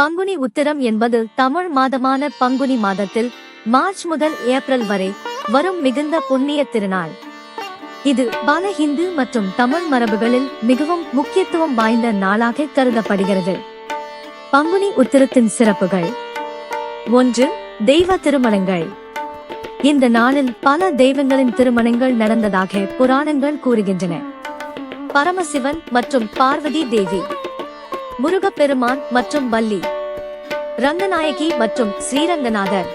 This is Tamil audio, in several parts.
பங்குனி உத்திரம் என்பது தமிழ் மாதமான பங்குனி மாதத்தில் மார்ச் முதல் ஏப்ரல் வரை வரும் மிகுந்த புண்ணிய திருநாள். இது பல ஹிந்து மற்றும் தமிழ் மரபுகளில் மிகவும் முக்கியத்துவம் வாய்ந்த நாளாக கருதப்படுகிறது. பங்குனி உத்திரத்தின் சிறப்புகள். ஒன்று தெய்வ திருமணங்கள். இந்த நாளில் பல தெய்வங்களின் திருமணங்கள் நடந்ததாக புராணங்கள் கூறுகின்றன. பரமசிவன் மற்றும் பார்வதி தேவி முருகப்பெருமான் மற்றும் வள்ளி ரங்கநாயகி மற்றும் ஸ்ரீரங்கநாதர்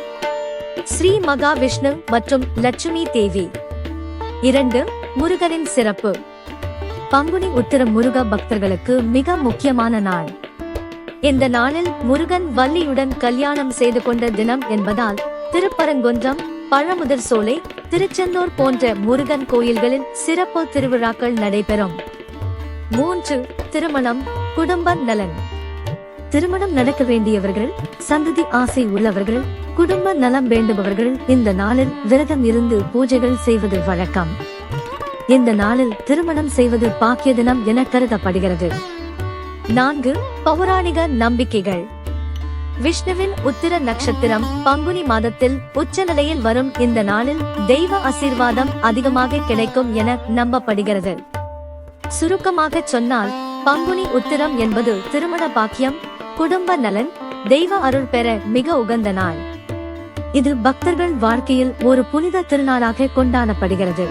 ஸ்ரீ மகாவிஷ்ணு மற்றும் லட்சுமி தேவி. இரண்டு முருகனின் சிறப்பு. பங்குனி உத்திரம் முருக பக்தர்களுக்கு மிக முக்கியமான நாள். இந்த நாளில் முருகன் வள்ளியுடன் கல்யாணம் செய்து கொண்ட தினம் என்பதால் திருப்பரங்குன்றம் பழமுதிர் சோலை திருச்செந்தூர் போன்ற முருகன் கோயில்களில் சிறப்பு திருவிழாக்கள் நடைபெறும். மூன்று திருமணம் குடும்ப நலன். திருமணம் நடக்க வேண்டியவர்கள் சந்ததி ஆசை உள்ளவர்கள் குடும்ப நலம் வேண்டுபவர்கள் இந்த நாளில் விரதம் இருந்து பூஜைகள் செய்வது வழக்கம். இந்த நாளில் திருமணம் செய்வது பாக்கிய தினம் என கருதப்படுகிறது. நான்கு பௌராணிக நம்பிக்கைகள். விஷ்ணுவின் உத்திர நட்சத்திரம் பங்குனி மாதத்தில் உச்ச நிலையில் வரும் இந்த நாளில் தெய்வ ஆசீர்வாதம் அதிகமாக கிடைக்கும் என நம்பப்படுகிறது. சுருக்கமாக சொன்னால் பங்குனி உத்திரம் என்பது திருமண பாக்கியம் குடும்ப நலன் தெய்வ அருள் பெற மிக உகந்த நாள். இது பக்தர்கள் வாழ்க்கையில் ஒரு புனித திருநாளாக கொண்டாடப்படுகிறது.